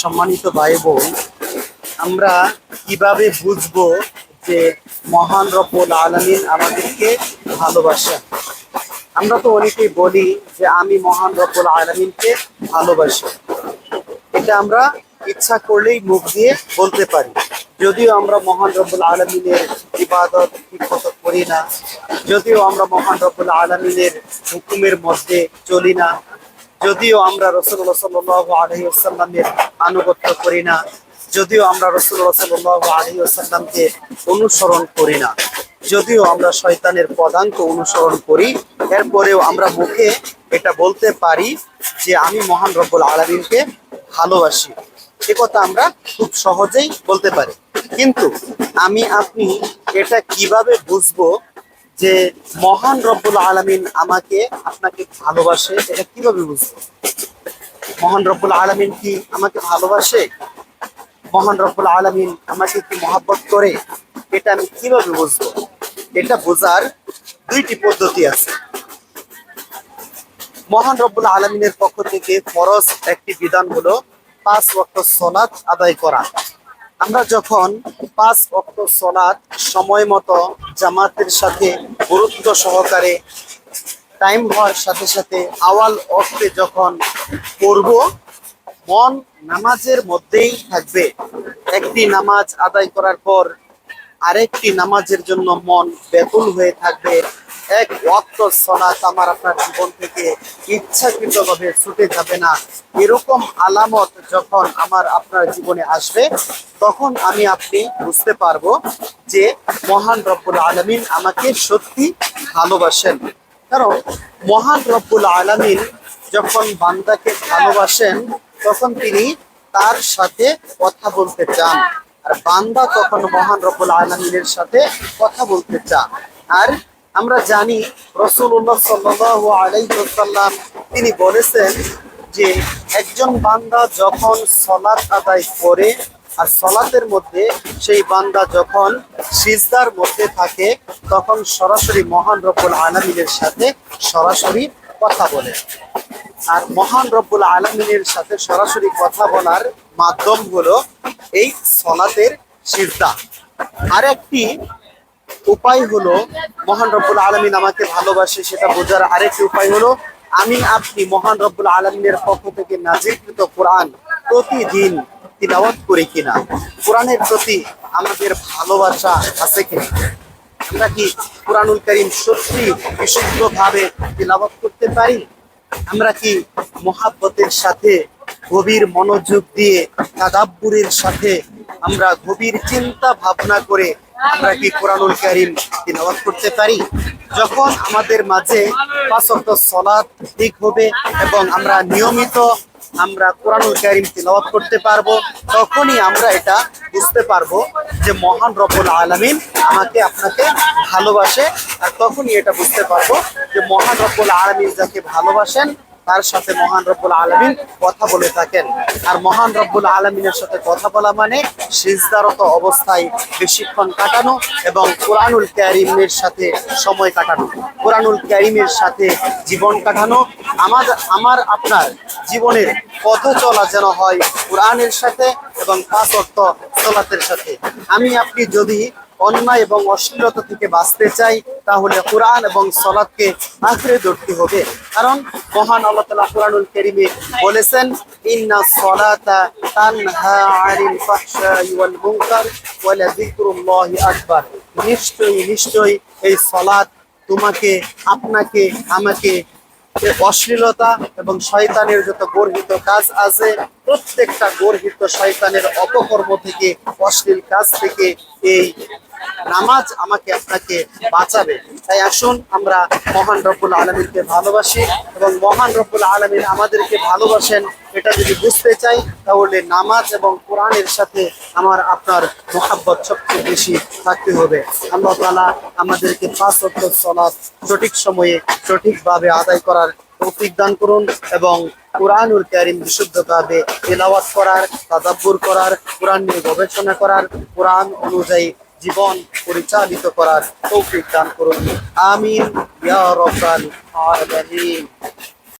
সম্মানিত ভাই বোন আমরা কীভাবে বুঝব যে মহান রব্বুল আলমিন আমাদেরকে ভালোবাসেন? আমরা তো অনেকেই বলি যে আমি মহান রব্বুল আলমিনকে ভালোবাসি। এটা আমরা ইচ্ছা করলেই মুখ দিয়ে বলতে পারি। যদিও আমরা মহান রব্বুল আলমিনের ইবাদত ঠিকমতো করি না, যদিও আমরা মহান রব্বুল আলমিনের হুকুমের মধ্যে চলি না যদিও আমরা রসুল্লাহ সাল্লাহ আলহি আসাল্লামের আনুগত্য করি না, যদিও আমরা রসুল্লাহ সাল্লাহ আলহি আসাল্লামকে অনুসরণ করি না, যদিও আমরা শয়তানের পদাঙ্ক অনুসরণ করি, এরপরেও আমরা মুখে এটা বলতে পারি যে আমি মহান রব্বুল আলমিনকে ভালোবাসি। এ কথা আমরা খুব সহজেই বলতে পারি। কিন্তু আমি, আপনি এটা কীভাবে বুঝব যে মহান রব্বুল আলমিন আমাকে আপনাকে ভালোবাসে, এটা কীভাবে বুঝব? মহান রব্বুল আলমিন কি আমাকে ভালোবাসে? মহান রব্বুল আলমিন আমাকে কি মহাব্বত করে? এটা আমি কীভাবে বুঝব? এটা বোঝার দুইটি পদ্ধতি আছে। মহান রব্বুল আলমিনের পক্ষ থেকে ফরজ একটি বিধান হলো পাঁচ ওয়াক্ত সলাৎ আদায় করা। আমরা যখন পাঁচ ওয়াক্ত সলাৎ সময় মতো জামাতের সাথে গুরুত্ব সহকারে টাইম হওয়ার সাথে সাথে আওয়াল অক্তে যখন পড়ব, মন নামাজের মধ্যেই থাকবে। একটি নামাজ আদায় করার পর আরেকটি নামাজের জন্য মন ব্যাকুল হয়ে থাকবে। এক ওয়াক্ত সলাত আমার আপনার জীবন থেকে ইচ্ছাকৃতভাবে ছুটে যাবে না। এরকম আলামত যখন আমার আপনার জীবনে আসবে, তখন আমি আপনি বুঝতে পারব যে মহান রব্বুল আলমিন আমাকে সত্যি ভালোবাসেন। কারণ মহান রব্বুল আলমিন যখন বান্দাকে ভালোবাসেন, তখন তিনি তার সাথে কথা বলতে চান। আর বান্দা তখন মহান রব্বুল আলমিনের সাথে কথা বলতে চান। আর আমরা জানি রসুল্লাহ সাল্লাহ আলাইসাল্লাম তিনি বলেছেন যে একজন বান্দা যখন সলাৎ আদায় করে আর সলাতের মধ্যে সেই বান্দা যখন সিজদার মধ্যে থাকে, তখন সরাসরি মহান রব্বুল আলমিনের সাথে সরাসরি কথা বলে। আর মহান রব্বুল আলমিনের সাথে সরাসরি কথা বলার মাধ্যম হলো এই সলাতের সিজদা। আর একটি উপায় হলো, মহান রব্বুল আলমিন আমাকে ভালোবাসে, সেটা বোঝার আরেকটি উপায় হলো, আমি আপনি মহান রব্বুল আলমিনের পক্ষ থেকে নাজিরকৃত কোরআন প্রতিদিন তিলাওয়াত করি কিনা? কোরআনের প্রতি আমাদের ভালোবাসা আছে কিনা? আমরা কি কোরআনুল করিম সত্যি বিশুদ্ধভাবে তিলাওয়াত করতে পারি? আমরা কি মোহাব্বতের সাথে, গভীর মনোযোগ দিয়ে, তাদাব্বুরের সাথে আমরা গভীর চিন্তা ভাবনা করে আমরা কি কোরআনুল কারিম তিলাওয়াত করতে পারি? যখন আমাদের মাঝে পাঁচক্ত সলাৎ ঠিক হবে এবং আমরা নিয়মিত আমরা কোরআনুল কারিম তিলাওয়াত করতে পারব, তখনই আমরা এটা বুঝতে পারব যে মহান রব্বুল আলামিন আমাকে আপনাকে ভালোবাসে আর তখনই এটা বুঝতে পারব যে মহান রব্বুল আলামিন যাকে ভালোবাসেন তার সাথে মহান রব্বুল আলমিন কথা বলে থাকেন। আর মহান রব্বুল আলমিনের সাথে কথা বলা মানে সিজদারত অবস্থায় বেশিক্ষণ কাটানো এবং কোরআনুল ক্যারিমের সাথে সময় কাটানো। কোরআনুল ক্যারিমের সাথে জীবন কাটানো আমার আমার, আপনার জীবনের পথ চলা যেন হয় কোরআনের সাথে এবং পাঁচ অর্থ সলাতের সাথে। আমি, আপনি যদি অন্যায় এবং অশ্লীলতা থেকে বাঁচতে চাই, তাহলে কোরআন এবং সলাদকে আঁকড়ে ধরতে হবে। কারণ মহান আল্লাহ তালা কোরআনুল কেরিমে বলেছেন, ইন্না সলাতা তানহা আনিল ওয়াল মুনকার আকবার। নিশ্চয়ই নিশ্চয়ই এই সলাত তোমাকে, আপনাকে, আমাকে অশ্লীলতা এবং শয়তানের যত গর্হিত কাজ আছে, প্রত্যেকটা গর্হিত শয়তানের অপকর্ম থেকে, অশ্লীল কাজ থেকে এই নামাজ আমাকে আপনাকে বাঁচাবে। তাই আসুন আমরা মহান রব্বুল আলমীকে ভালোবাসি এবং মহান রব্বুল আলমিন আমাদেরকে ভালোবাসেন, এটা যদি বুঝতে চাই, তাহলে নামাজ এবং কোরআনের সাথে আমার আপনার মোহাব্বত সবচেয়ে বেশি থাকতে হবে। আল্লাহ তালা আমাদেরকে পাঁচ অক্ট সলাৎ সঠিক সময়ে সঠিকভাবে আদায় করার তৌফিক দান করুন এবং কোরআনুল কারিম বিশুদ্ধভাবে তেলাওয়াত করার, তাদাব্বুর করার, কোরআন নিয়ে গবেষণা করার, কোরআন অনুযায়ী জীবন পরিচালিত করার তৌফিক দান করুন। আমিন। ইয়া রব্বাল আলামিন।